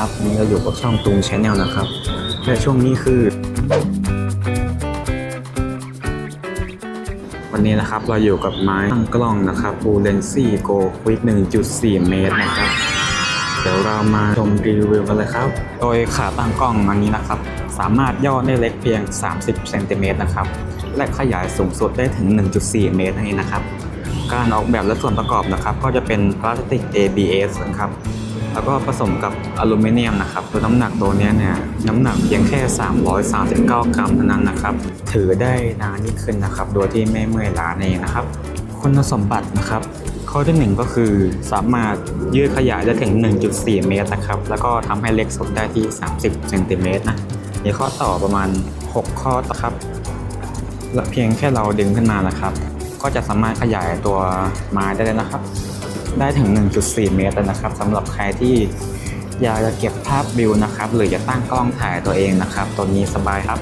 ครับนี่เราอยู่กับช่องตุงชแนลนะครับ และช่วงนี้คือ วันนี้นะครับเราอยู่กับไม้ตั้งกล้องนะครับ b u l e n c y Go Quick 1.4 เมตรนะครับ เดี๋ยวเรามาชมรีวิวกันเลยครับ โดยขาตั้งกล้องอันนี้นะครับ สามารถย่อได้เล็กเพียง 30เซนติเมตรนะครับ และขยายสูงสุดได้ถึง 1.4 เมตรนั่นเองนะครับ การออกแบบและส่วนประกอบนะครับ ก็จะเป็นพลาสติก ABS นะครับ แล้วก็ผสมกับอลูมิเนียมนะครับตัวน้ำหนักตัวนี้เนี่ยน้ำหนักเพียงแค่ 339 กรัมเท่านั้นนะครับ ถือได้นานยิ่งขึ้นนะครับ โดยที่ไม่เมื่อยล้าเองนะครับ คุณสมบัตินะครับ ข้อที่หนึ่งก็คือสามารถยืดขยายได้ถึง 1.4 เมตรนะครับ แล้วก็ทำให้เล็กสุดได้ที่ 30เซนติเมตรนะมีข้อต่อประมาณ 6 ข้อนะครับและเพียงแค่เราดึงขึ้นมานะครับ ก็จะสามารถขยายตัวไม้ได้เลยนะครับ ได้ถึง 1.4 เมตรนะครับสำหรับใครที่อยากจะเก็บภาพวิวนะครับ หรือจะตั้งกล้องถ่ายตัวเองนะครับ ตัวนี้สบายครับ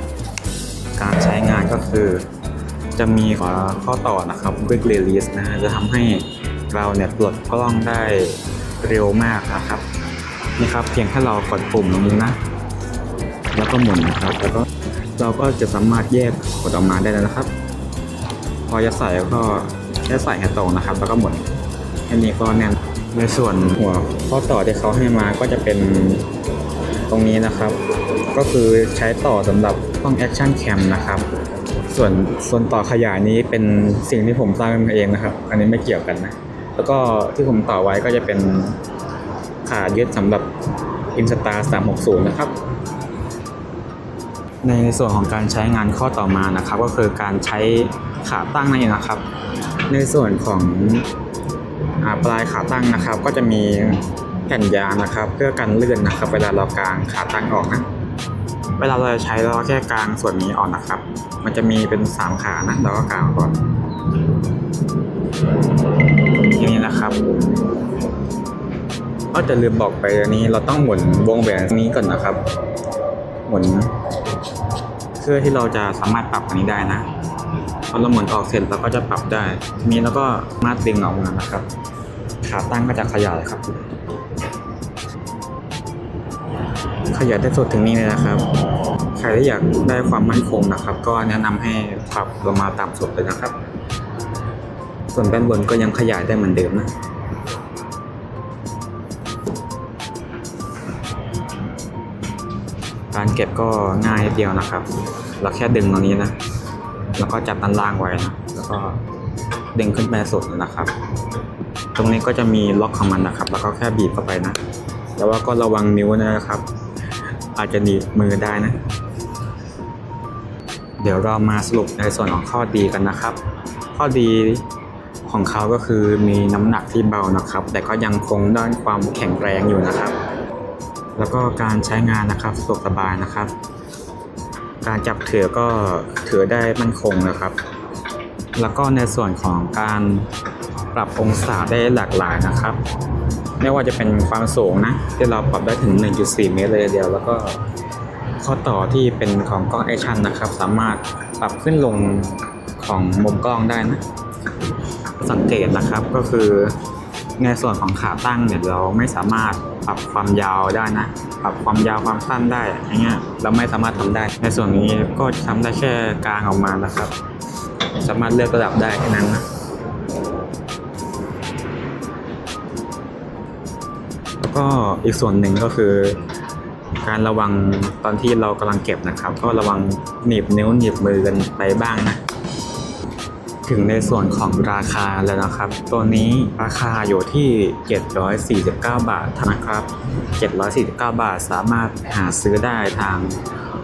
การใช้งานก็คือ จะมีข้อต่อนะครับ Quick Release นะฮะจะทำให้เราเนี่ยปลดกล้องได้เร็วมากนะครับนี่ครับเพียงแค่เรากดปุ่มตรงนี้นะ แล้วก็หมุนนะครับ แล้วก็เราก็จะสามารถแยกกดออกมาได้แล้วนะครับ พอจะใส่ก็แค่ใส่ให้ตรงนะครับ แล้วก็หมุน แค่นี้ก็แน่นในส่วนหัวข้อต่อที่เขาให้มาก็จะเป็นตรงนี้นะครับ ก็คือใช้ต่อสำหรับกล้อง Action Cam นะครับ ส่วนส่วนต่อขยายนี้เป็นสิ่งที่ผมสร้างขึ้นมาเองนะครับ อันนี้ไม่เกี่ยวกันนะ แล้วก็ที่ผมต่อไว้ก็จะเป็นขายึดสำหรับ Insta 360 นะครับ ในส่วนของการใช้งานข้อต่อมานะครับ ก็คือการใช้ขาตั้งนั่นเองนะครับ ในส่วนของ ปลายขาตั้งนะครับก็จะมีแผ่นยางนะครับ เพื่อกันเลื่อนนะครับ เวลาเรากางขาตั้งออกนะเวลาเราจะใช้เราแค่กลางส่วนนี้ออกนะครับ มันจะมีเป็นสามขานะเราก็กางกก่อนอย่างนี้นะครับก็จะลืมบอกไปอันนี้เราต้องหมุนวงแหวนนี้ก่อนนะครับ หมุนเพื่อที่เราจะสามารถปรับอันนี้ได้นะพอเราหมุนออกเสร็จเราก็จะปรับได้ ทีนี้เราก็มาดึงออกมานะครับ ขาตั้งก็จะขยายครับ ขยายได้สุดถึงนี้เลยนะครับ ใครที่อยากได้ความมั่นคงนะครับ ก็แนะนำให้ปรับลงมาต่ำสุดเลยนะครับ ส่วนด้านบนก็ยังขยายได้เหมือนเดิมนะการเก็บก็ง่ายนิดเดียวนะครับ เราแค่ดึงตรงนี้นะ แล้วก็จับด้านล่างไว้นะ แล้วก็ดึงขึ้นไปสุดนะครับ ตรงนี้ก็จะมีล็อกของมันนะครับ แล้วก็แค่บีบเข้าไปนะ แต่ว่าก็ระวังนิ้วนะครับ อาจจะหนีบมือได้นะ เดี๋ยวเรามาสรุปในส่วนของข้อดีกันนะครับ ข้อดีของเขาก็คือมีน้ำหนักที่เบานะครับ แต่ก็ยังคงด้านความแข็งแรงอยู่นะครับ แล้วก็การใช้งานนะครับสะดวกสบายนะครับ การจับถือก็ถือได้มั่นคงนะครับ แล้วก็ในส่วนของการ ปรับองศาได้หลากหลายนะครับ ไม่ว่าจะเป็นความสูงนะ ที่เราปรับได้ถึง 1.4 เมตรเลยเดียว แล้วก็ข้อต่อที่เป็นของกล้องแอคชั่นนะครับ สามารถปรับขึ้นลงของมุมกล้องได้นะ สังเกตนะครับก็คือในส่วนของขาตั้งเนี่ยเราไม่สามารถปรับความยาวได้นะ ปรับความยาวความสั้นได้อย่างเงี้ยเราไม่สามารถทำได้ ในส่วนนี้ก็ทำได้แค่กลางออกมานะครับ สามารถเลือกระดับได้แค่นั้นนะ ก็อีกส่วนหนึ่งก็คือ การระวังตอนที่เรากำลังเก็บนะครับ ก็ระวังหนีบนิ้วหนีบมือกันไปบ้างนะถึงในส่วนของราคาแล้วนะครับ ตัวนี้ราคาอยู่ที่ 749 บาทเท่านะครับ 749 บาทสามารถหาซื้อได้ทาง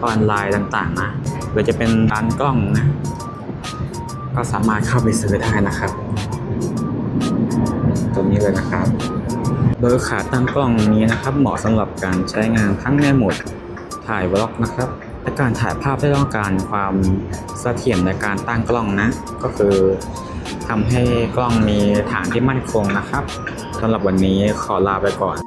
ออนไลน์ต่างๆนะหรือจะเป็นร้านกล้องนะ ก็สามารถเข้าไปซื้อได้นะครับ ตัวนี้เลยนะครับ โดยขาตั้งกล้องนี้นะครับ เหมาะสำหรับการใช้งานทั้งในโหมดถ่ายวล็อกนะครับและการถ่ายภาพที่ต้องการความเสถียรในการตั้งกล้องนะ ก็คือทำให้กล้องมีฐานที่มั่นคงนะครับสำหรับวันนี้ขอลาไปก่อน